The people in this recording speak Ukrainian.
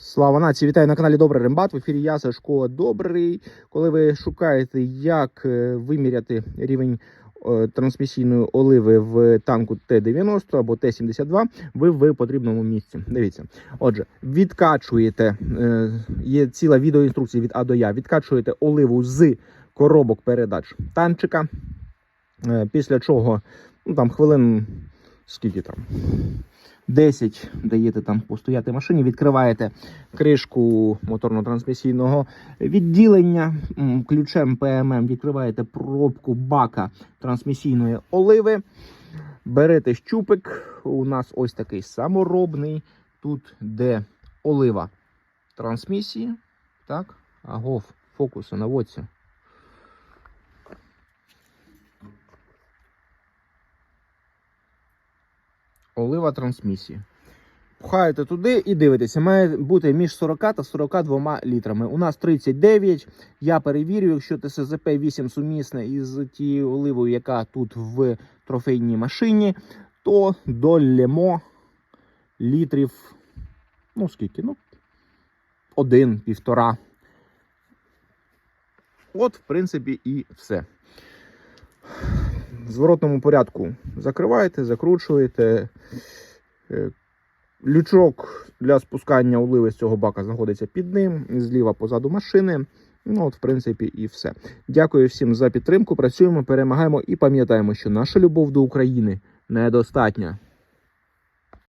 Слава нації! Вітаю на каналі Добрий Рембат. В ефірі я Сашко Добрий. Коли ви шукаєте, як е, виміряти рівень е, трансмісійної оливи в танку Т-90 або Т-72, ви в потрібному місці. Дивіться. Отже, відкачуєте, е, є ціла відеоінструкція від А до Я. Відкачуєте оливу з коробок передач танчика. Після чого ну, там хвилин скільки там. 10 даєте там постояти машині, відкриваєте кришку моторно-трансмісійного відділення, ключем ПММ відкриваєте пробку бака трансмісійної оливи, берете щупик. У нас ось такий саморобний. Тут де олива трансмісії. Так, агов, фокуси, наводься. Олива трансмісії. Пхаєте туди і дивитеся, має бути між 40 та 42 літрами. У нас 39. Я перевірю, якщо ТСЗП 8 сумісне із тією оливою, яка тут в трофейній машині, то долємо літрів. Ну, скільки? Ну, один, півтора. От, в принципі, і все. В зворотному порядку закриваєте, закручуєте. Е, Лючок для спускання оливи з цього бака знаходиться під ним, зліва позаду машини. Ну, от, в принципі, і все. Дякую всім за підтримку. Працюємо, перемагаємо і пам'ятаємо, що наша любов до України недостатня.